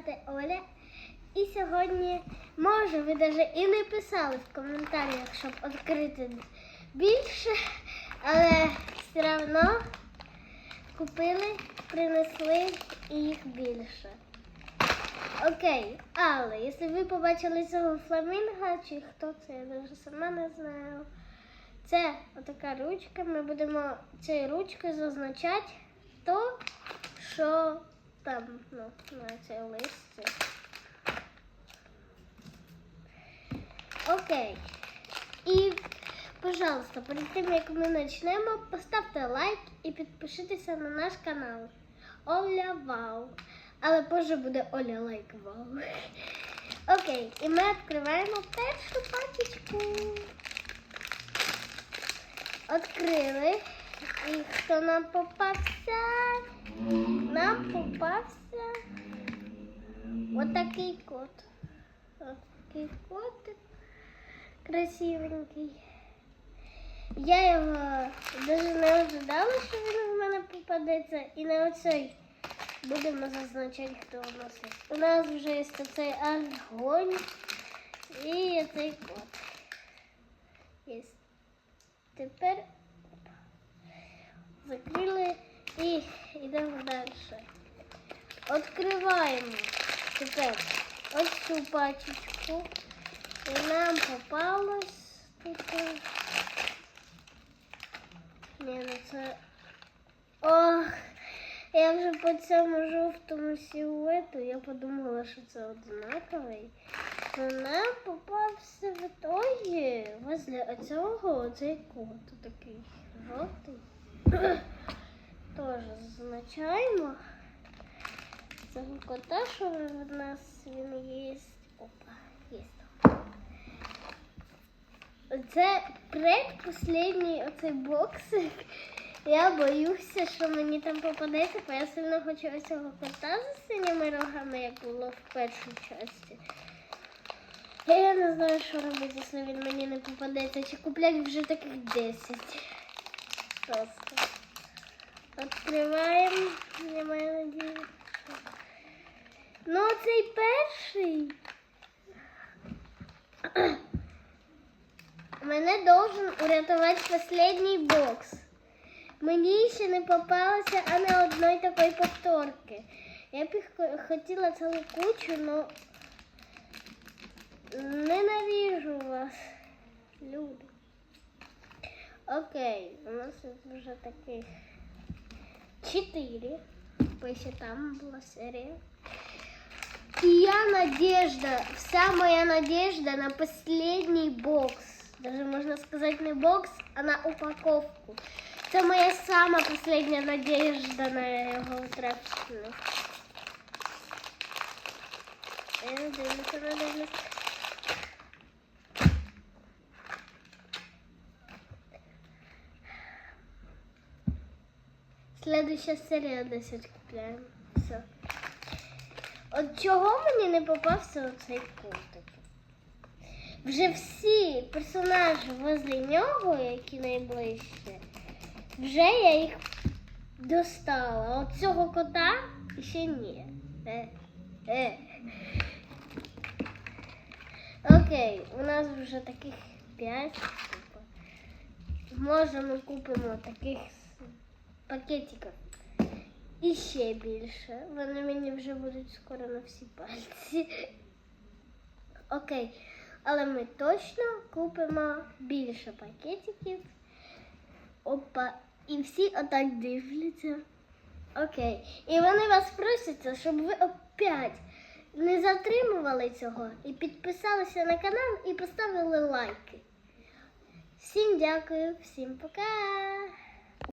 звати Оля. І сьогодні, може, ви навіть і не писали в коментарях, щоб відкрити більше, але все одно купили, принесли і їх більше. Окей, але якщо ви побачили цього фламінга, чи хто це, я навіть сама не знаю. Це отака ручка. Ми будемо цією ручкою зазначати то, що там ну, на цій листі. Окей. І, пожалуйста, перед тим як ми почнемо, поставте лайк і підпишіться на наш канал. Оля Вау. Але позже буде Оля Лайк Вау. Окей, і ми відкриваємо першу пачечку. Открили. І хто нам попався? Попався отакий кот. Отакий котик красивенький. Я його навіть не ожидала, що він в мене попадеться. І на оцей будемо зазначати, хто у нас є. У нас вже є цей огонь і цей кот. Є. Тепер закрили і йдемо далі. Відкриваємо тепер ось цю пачечку. І нам попалось тут. Ні, ну це. Ох, я вже по цьому жовтому силуету я подумала, що це однаковий. Но нам попався в ітогі возле цього оцей кот такий жовтий. Теж зазначаємо цього кота, що в нас він є. Опа, є. Це предпоследній оцей боксик. Я боюся, що мені там попадеться, бо я сильно хочу ось цього кота з синіми рогами, як було в першій часті. Я не знаю, що робити, якщо він мені не попадеться. Чи куплять вже таких 10. Просто. Відкриваємо. Немає надії. должен урятувати останній бокс. Мені ще не попалося ані одної такої повторки. Я б їх хо- хотіла цілу кучу, але ненавижу вас, люди. Окей, у нас тут вже таких чотири. Бо ще там була серія. И я надежда, вся моя надежда на последний бокс. Даже можно сказать не бокс, а на упаковку. Это моя самая последняя надежда на я надеюсь. Следующая серия 10 купляем. Все. От чого мені не попався оцей котик? Вже всі персонажі возле нього, які найближче, вже я їх достала. От цього кота ще ні. Е, е. Окей, у нас вже таких п'ять. Може ми купимо таких пакетиків. І ще більше. Вони мені вже будуть скоро на всі пальці. Окей. Але ми точно купимо більше пакетиків. Опа. І всі отак дивляться. Окей. І вони вас просяться, щоб ви опять не затримували цього і підписалися на канал і поставили лайки. Всім дякую, всім пока!